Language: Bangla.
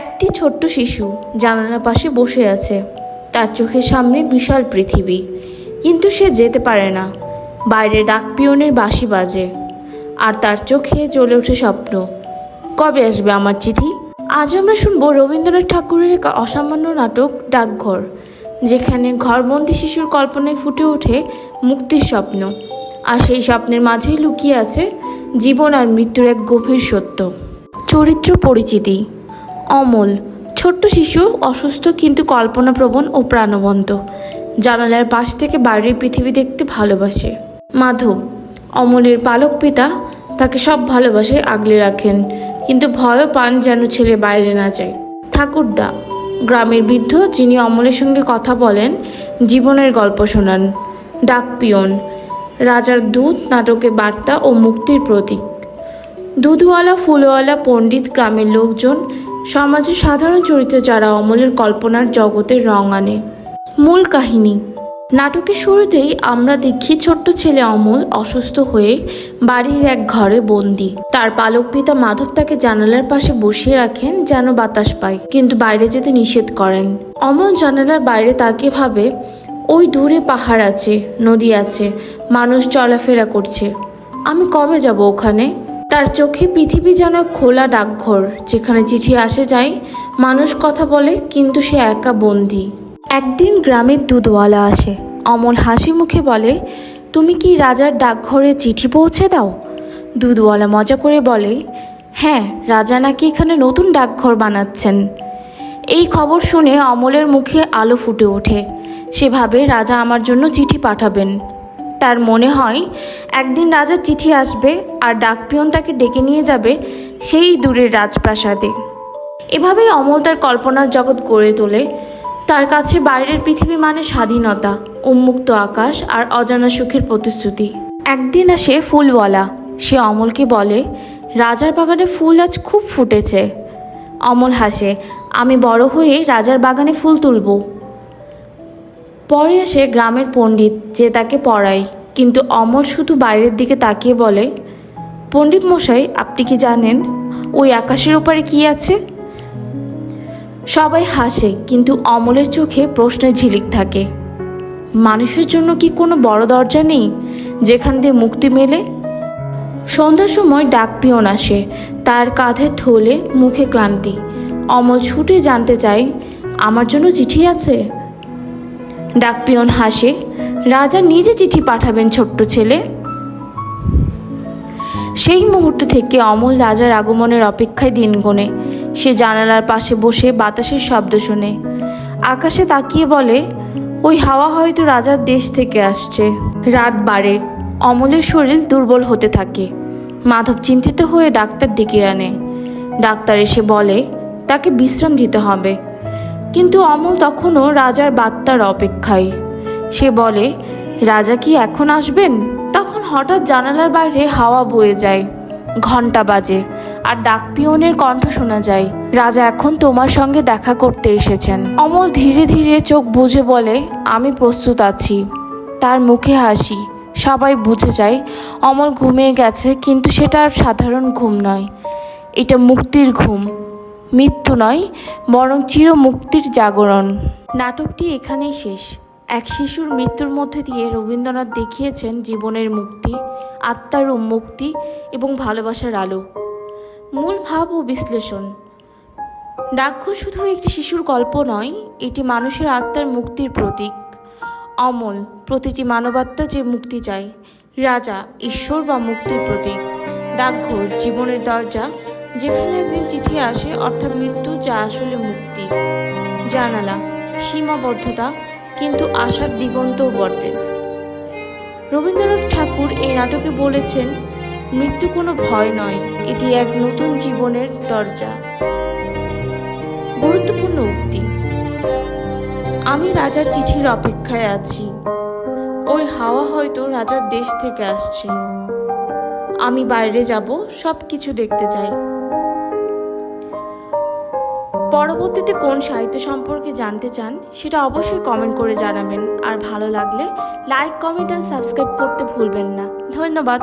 একটি ছোট্ট শিশু জানালার পাশে বসে আছে। তার চোখের সামনে বিশাল পৃথিবী, কিন্তু সে যেতে পারে না। বাইরে ডাক পিয়নের বাঁশি বাজে, আর তার চোখে জ্বলে ওঠে স্বপ্ন। কবে আসবে আমার চিঠি? আজ আমরা শুনব রবীন্দ্রনাথ ঠাকুরের এক অসামান্য নাটক, ডাকঘর, যেখানে ঘরবন্দি শিশুর কল্পনায় ফুটে ওঠে মুক্তির স্বপ্ন। আর সেই স্বপ্নের মাঝেই লুকিয়ে আছে জীবন আর মৃত্যুর এক গভীর সত্য। চরিত্র পরিচিতি অমল। ছোট্ট শিশু, অসুস্থ কিন্তু কল্পনাপ্রবণ ও প্রাণবন্ত। জানালার পাশ থেকে বাইরের পৃথিবী দেখতে ভালোবাসে। মাধব, অমলের পালক পিতা, তাকে সব ভালোবাসে আগলে রাখেন, কিন্তু ভয়ও পান যেন ছেলে বাইরে না যায়। ঠাকুরদা, গ্রামের বৃদ্ধ যিনি অমলের সঙ্গে কথা বলেন, জীবনের গল্প শোনান। ডাক পিয়ন রাজার দূত, নাটকে বার্তা ও মুক্তির প্রতীক। দুধওয়ালা, ফুলওয়ালা, পণ্ডিত গ্রামের লোকজন সমাজের সাধারণ চরিত্র যারা অমলের কল্পনার জগতের রং আনে। মূল কাহিনী। নাটকের শুরুতেই আমরা দেখি ছোট্ট ছেলে অমল অসুস্থ হয়ে বাড়ির এক ঘরে বন্দি। তার পালক পিতা মাধব তাকে জানালার পাশে বসিয়ে রাখেন যেন বাতাস পায়, কিন্তু বাইরে যেতে নিষেধ করেন। অমল জানালার বাইরে তাকে ভাবে, ওই দূরে পাহাড় আছে, নদী আছে, মানুষ চলাফেরা করছে। আমি কবে যাব ওখানে? তার চোখে পৃথিবী যেন খোলা ডাকঘর, যেখানে চিঠি আসে যায়, মানুষ কথা বলে, কিন্তু সে একা বন্দি। একদিন গ্রামের দুধওয়ালা আসে। অমল হাসি মুখে বলে, তুমি কি রাজার ডাকঘরে চিঠি পৌঁছে দাও? দুধওয়ালা মজা করে বলে হ্যাঁ রাজা নাকি এখানে নতুন ডাকঘর বানাচ্ছেন। এই খবর শুনে অমলের মুখে আলো ফুটে ওঠে। সেভাবে রাজা আমার জন্য চিঠি পাঠাবেন। তার মনে হয়, একদিন রাজার চিঠি আসবে আর ডাকপিয়ন তাকে ডেকে নিয়ে যাবে সেই দূরের রাজপ্রাসাদে। এভাবেই অমল তার কল্পনার জগৎ গড়ে তোলে। তার কাছে বাইরের পৃথিবী মানে স্বাধীনতা, উন্মুক্ত আকাশ আর অজানা সুখের প্রতিশ্রুতি। একদিন আসে ফুলওয়ালা। সে অমলকে বলে, রাজার বাগানে ফুল আজ খুব ফুটেছে। অমল হাসে, আমি বড় হয়ে রাজার বাগানে ফুল তুলব। পরে আসে গ্রামের পণ্ডিত যে তাকে পড়ায়। কিন্তু অমল শুধু বাইরের দিকে তাকিয়ে বলে, পণ্ডিত মশাই, আপনি কি জানেন ওই আকাশের উপরে কি আছে? সবাই হাসে, কিন্তু অমলের চোখে প্রশ্নের ঝিলিক থাকে। মানুষের জন্য কি কোনো বড় দরজা নেই যেখান দিয়ে মুক্তি মেলে? সন্ধ্যার সময় ডাক পিয়ন আসে, তার কাঁধে থলে মুখে ক্লান্তি। অমল ছুটে জানতে চায়, আমার জন্য চিঠি আছে? ডাক পিয়ন হাসে রাজা নিজে চিঠি পাঠাবেন ছোট্ট ছেলে। সেই মুহূর্ত থেকে অমল রাজার আগমনের অপেক্ষায় দিন গোনে। সে জানালার পাশে বসে বাতাসের শব্দ শুনে। আকাশে তাকিয়ে বলে, ওই হাওয়া হয়তো রাজার দেশ থেকে আসছে। রাত বাড়ে, অমলের শরীর দুর্বল হতে থাকে। মাধব চিন্তিত হয়ে ডাক্তার ডেকে আনে। ডাক্তার এসে বলে, তাকে বিশ্রাম দিতে হবে। কিন্তু অমল তখনও রাজার বার্তার অপেক্ষায়। সে বলে, রাজা কি এখন আসবেন? তখন হঠাৎ জানালার বাইরে হাওয়া বয়ে যায়। ঘণ্টা বাজে আর ডাকপিয়নের কণ্ঠ শোনা যায়। রাজা এখন তোমার সঙ্গে দেখা করতে এসেছেন। অমল ধীরে ধীরে চোখ বুঝে বলে, আমি প্রস্তুত আছি। তার মুখে হাসি, সবাই বুঝে যায়, অমল ঘুমিয়ে গেছে, কিন্তু সেটা আর সাধারণ ঘুম নয়। এটা মুক্তির ঘুম মৃত্যু নয়, বরং চির মুক্তির জাগরণ। নাটকটি এখানেই শেষ। এক শিশুর মৃত্যুর মধ্যে দিয়ে রবীন্দ্রনাথ দেখিয়েছেন জীবনের মুক্তি, আত্মার মুক্তি এবং ভালোবাসার আলো। মূল ভাব ও বিশ্লেষণ। ডাকঘর শুধু একটি শিশুর গল্প নয়, এটি মানুষের আত্মার মুক্তির প্রতীক। অমল, প্রতিটি মানবাত্মা যে মুক্তি চায়, রাজা, ঈশ্বর বা মুক্তির প্রতীক। ডাকঘর জীবনের দরজা, যেখানে একদিন চিঠি আসে, অর্থাৎ মৃত্যু যা আসলে মুক্তি। জানালা, সীমাবদ্ধতা কিন্তু আশার দিগন্তও বটে। রবীন্দ্রনাথ ঠাকুর এই নাটকে বলেছেন, মৃত্যু কোনো ভয় নয়, এটি এক নতুন জীবনের দরজা। গুরুত্বপূর্ণ উক্তি, আমি রাজার চিঠির অপেক্ষায় আছি। ওই হাওয়া হয়তো রাজার দেশ থেকে আসছে। আমি বাইরে যাব সব কিছু দেখতে চাই। পরবর্তীতে কোন সাহিত্য সম্পর্কে জানতে চান, সেটা অবশ্যই কমেন্ট করে জানাবেন। আর ভালো লাগলে লাইক কমেন্ট আর সাবস্ক্রাইব করতে ভুলবেন না। ধন্যবাদ।